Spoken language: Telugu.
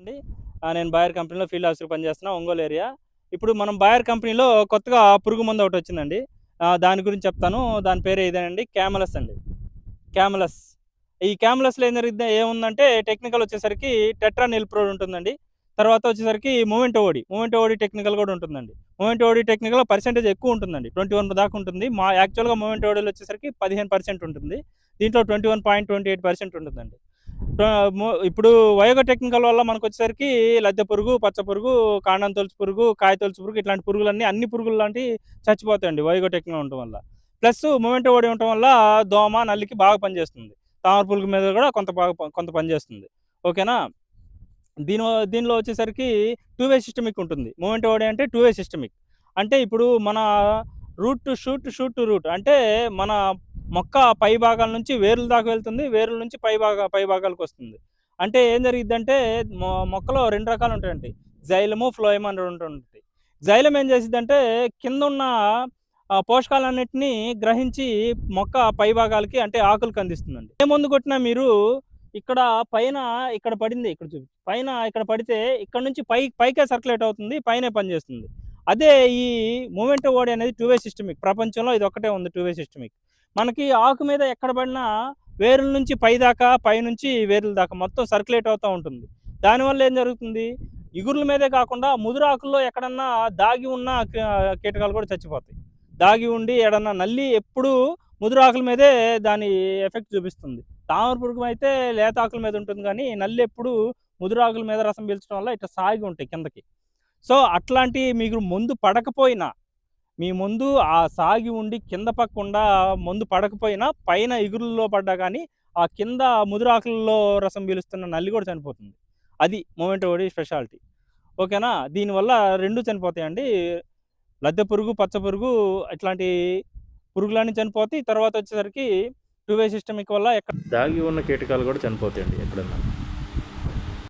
అండి. నేను బాయర్ కంపెనీలో ఫీల్డ్ ఆఫీసర్ పనిచేస్తున్నా ఒంగోలు ఏరియా ఇప్పుడు మనం బాయర్ కంపెనీలో కొత్తగా పురుగు మందు ఒకటి వచ్చిందండి. దాని గురించి చెప్తాను. దాని పేరు ఇదేనండి క్యామలస్ అండి. క్యామలస్ ఈ క్యామలస్లో ఏం జరిగింది? ఏముందంటే టెక్నికల్ వచ్చేసరికి టెట్రా నిల్ప్రోడ్ ఉంటుందండి. తర్వాత వచ్చేసరికి మూమెంట్ ఓడి మూమెంట్ ఓడి టెక్నికల్ కూడా ఉంటుందండి. మూమెంట్ ఓడి టెక్నికల్ పర్సెంటేజ్ ఎక్కువ ఉంటుందండి. ట్వంటీ వన్ దాకా ఉంటుంది. మా యాక్చువల్గా మూమెంట్ ఓడిలో వచ్చేసరికి పదిహేను పర్సెంట్ ఉంటుంది. దీంట్లో twenty one point twenty eight percent ఉంటుందండి. ఇప్పుడు వయోగ టెక్నికల్ వల్ల మనకు వచ్చేసరికి లద్దె పురుగు పచ్చ పురుగు కాండం తొలుచు పురుగు కాయ తొలుచు పురుగు ఇట్లాంటి పురుగులన్నీ అన్ని పురుగులు లాంటి చచ్చిపోతాయండి వయోగ టెక్నికల్ ఉండటం వల్ల. ప్లస్ మొమెంటో ఓడి ఉండటం వల్ల దోమ నల్లికి బాగా పనిచేస్తుంది. తామర పురుగు మీద కూడా కొంత బాగా కొంత పనిచేస్తుంది. ఓకేనా? దీని దీనిలో వచ్చేసరికి టూ వే సిస్టమిక్ ఉంటుంది. మొమెంటో ఓడి అంటే టూ వే సిస్టమిక్. అంటే ఇప్పుడు మన root to shoot shoot to root అంటే మన మొక్క పై భాగాల నుంచి వేర్ల దాకా వెళ్తుంది వేర్ల నుంచి పై భాగ పై భాగాలకు వస్తుంది. అంటే ఏం జరిగిద్దంటే మొ- మొక్కలో రెండు రకాలు ఉంటాయండి. జైలము ఫ్లోయమ్ అని ఉంటుంది జైలం ఏం చేసిద్దంటే కింద ఉన్న పోషకాలన్నింటినీ గ్రహించి మొక్క పై భాగాలకి అంటే ఆకులకు అందిస్తుందండి. ఏ మందు కొట్టినా మీరు ఇక్కడ పైన ఇక్కడ పడింది ఇక్కడ చూపి పైన ఇక్కడ పడితే ఇక్కడ నుంచి పై పైకే సర్క్యులేట్ అవుతుంది పైనే పనిచేస్తుంది. అదే ఈ మూమెంట్ ఓడి అనేది టూ వే సిస్టమిక్ ప్రపంచంలో ఇది ఒకటే ఉంది టూ వే సిస్టమిక్. మనకి ఆకు మీద ఎక్కడ పడినా వేరుల నుంచి పై దాకా పై నుంచి వేరుల దాకా మొత్తం సర్క్యులేట్ అవుతూ ఉంటుంది. దానివల్ల ఏం జరుగుతుంది? ఇగుర్ల మీదే కాకుండా ముదురాకుల్లో ఎక్కడన్నా దాగి ఉన్న కీటకాలు కూడా చచ్చిపోతాయి. దాగి ఉండి ఎడన్నా నల్లి ఎప్పుడూ ముదురాకుల మీదే దాని ఎఫెక్ట్ చూపిస్తుంది. తామర పురుగు అయితే లేత ఆకుల మీద ఉంటుంది కానీ నల్లి ఎప్పుడు ముదురాకుల మీద రసం పీల్చడం వల్ల ఇట్లా సాగి ఉంటాయి కిందకి. సో అట్లాంటి మీకు ముందు పడకపోయినా మీ ముందు ఆ సాగి ఉండి కింద పక్కకుండా ముందు పడకపోయినా పైన ఇగురుల్లో పడ్డా కానీ ఆ కింద ముదురు ఆకుల్లో రసం పీలుస్తున్న నల్లి కూడా చనిపోతుంది. అది మూమెంట్ ఓడి స్పెషాలిటీ ఓకేనా? దీనివల్ల రెండు చనిపోతాయండి. లద్దె పురుగు పచ్చ పురుగు ఇట్లాంటి పురుగులన్నీ చనిపోతాయి. తర్వాత వచ్చేసరికి టూ వే సిస్టమిక్ వల్ల ఎక్కడ దాగి ఉన్న కీటకాలు కూడా చనిపోతాయండి ఎక్కడన్నా.